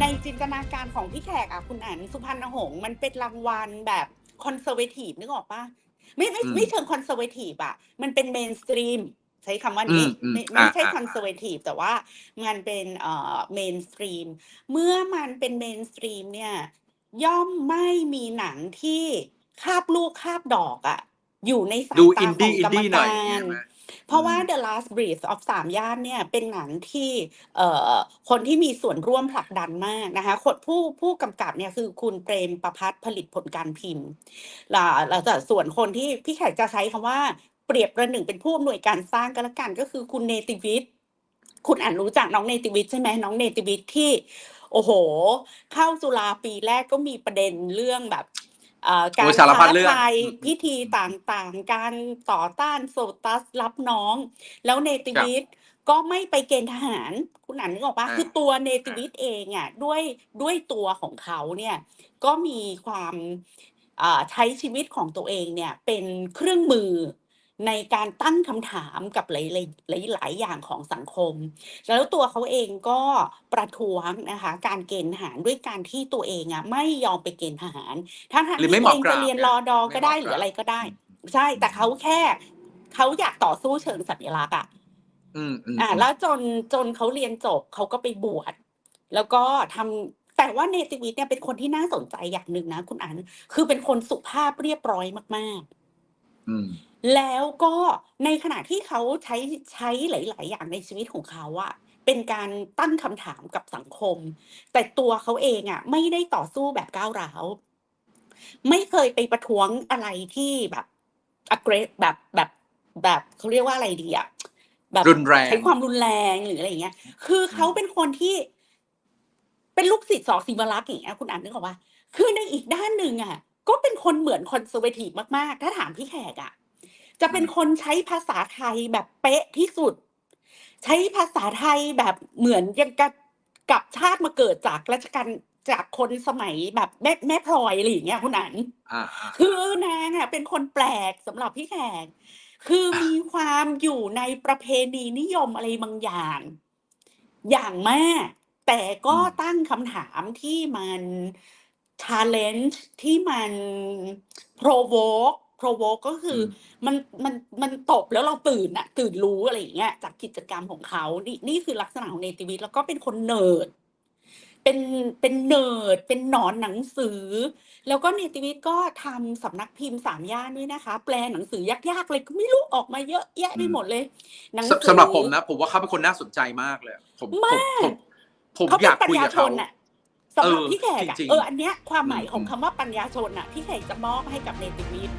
ในจินตนาการของพี่แขกอะคุณอันสุพรรณหงษ์มันเป็นรางวัลแบบคอนเซอร์เวทีฟนึกออกปะไม่ไม่อืมไม่เชิงคอนเซอร์เวทีฟอะ มันเป็นเมนสตรีมใช้คำว่านี้อืมอืมไม่ไม่ใช่อ่าคอนเซอร์เวทีฟแต่ว่ามันเป็นเอ่อเมนสตรีมเมื่อมันเป็นเมนสตรีมเนี่ย ย่อมไม่มีหนังที่คาบลูกคาบดอกอะอยู่ในสายดูตาอินขอดี้งอิกนรรมดี้หน่อยกาใช่รไหม เพราะว่าอืม The Last Breath of สามย่านเนี่ยเป็นหนังที่เอ่อคนที่มีส่วนร่วมผลักดันมากนะคะคนผู้ผู้กำกับเนี่ยคือคุณเปรมประพัฒน์ผลิตผลการพิมพ์ล่ะแล้วแต่ส่วนคนที่พี่แขกจะใช้คำว่าเปรียบประหนึ่งเป็นผู้อำนวยการสร้างก็แล้วกันก็คือคุณเนติวิทย์คุณอ่านรู้จักน้องเนติวิทย์ใช่ไหมน้องเนติวิทย์ที่ โอ้โห เข้าจุฬาปีแรกก็มีประเด็นเรื่องแบบเอ่อ การโอ้ยสารพัท้าดเรื่องทายอืมพิธีต่างๆ การต่อต้านโซตัสรับน้อง แล้วเนติวิทย์ก็ไม่ไปเกณฑ์ทหาร คุณอ่านนึกออกปะอ่าคือตัวเนติวิทย์เองอะด้วยด้วยตัวของเขาเนี่ยก็มีความอ่าใช้ชีวิตของตัวเองเนี่ยเป็นเครื่องมือ ในการตั้งคำถามกับหลายๆหลายๆอย่างของสังคม แล้วตัวเขาเองก็ประท้วงนะคะ การเกณฑ์ทหารด้วยการที่ตัวเองอะไม่ยอมไปเกณฑ์ทหารทั้งทหรือที่ไม่ตัวเหมาะเองจะกราบเรียนเนี่ยรอดอไม่ก็เหได้มาะหรืกอราบอะไรก็ได้อืมใช่แต่เขาแค่เขาอยากต่อสู้เชิงสัญลักษณ์อะอืมอืมอ่าอืมแล้วจนจนเขาเรียนจบเขาก็ไปบวชแล้วก็ทำแต่ว่าเนติวิทย์เนี่ยเป็นคนที่น่าสนใจอย่างหนึ่งนะ คุณอันคือเป็นคนสุภาพเรียบร้อยมากๆอืม แล้วก็ในขณะที่เขาใช้ใช้หลาย ๆ อย่างในชีวิตของเขาอะเป็นการตั้งคำถามกับสังคม แต่ตัวเขาเองอะไม่ได้ต่อสู้แบบก้าวร้าว ไม่เคยไปประท้วงอะไรที่แบบอ g เกรสแบบแบบแบบเขาเรียกว่าอะไรดีอะแบบรุนแรงใช้ความรุนแรงหรืออะไรอย่างเงี้ย คือเขาเป็นคนที่ เป็นลูกศิษย์สอศิวรักษ์อย่างเงี้ยคุณอ่านนึกออกว่าคือในอีกด้านหนึ่งอะก็เป็นคนเหมือนคอนเซอร์เวทีฟมาก ๆ ถ้าถามพี่แขกอะ จะเป็นคนใช้ภาษาไทยแบบเป๊ะที่สุด ใช้ภาษาไทยแบบเหมือนยังกับกับชาติมาเกิดจากราชการจากคนสมัยแบบแม่แม่พลอยอะไรอย่างเงี้ยคุณอันอ่าอ่าคือนางอะเป็นคนแปลกสำหรับพี่แขกคือมีความอยู่ในประเพณีนิยมอะไรบางอย่าง อย่างมาก แต่ก็ตั้งคำถามที่มัน challenge ที่มัน provoke provoke ก็คืออมมันมันมันตบแล้วเราตื่นอะตื่นรู้อะไรอย่างเงี้ยจากกิจกรรมของเขานี่นี่คือลักษณะของเนติวิทย์แล้วก็เป็นคนเนิร์ดเป็นเป็นเนิร์ดเป็นหนอนหนังสือ แล้วก็เนติวิทย์ก็ทำสำนักพิมพ์สามย่านด้วยนะคะ แปลหนังสือยากๆเลยก็ไม่รู้ออกมาเยอะแยะไปหมดเลยหนังสสือสำหรับผมนะ ผมว่าเขาเป็นคนน่าสนใจมากเลย ผมผมมากผมผมเขาอเป็นยากปัญคุยญากับชเขานน่ะสำหรับเออพี่แขกอะจริงๆเอออันเนี้ยความหมายอืมของอืมคำว่าปัญญาชนน่ะพี่แขกจะมอบให้กับเนติวิทย์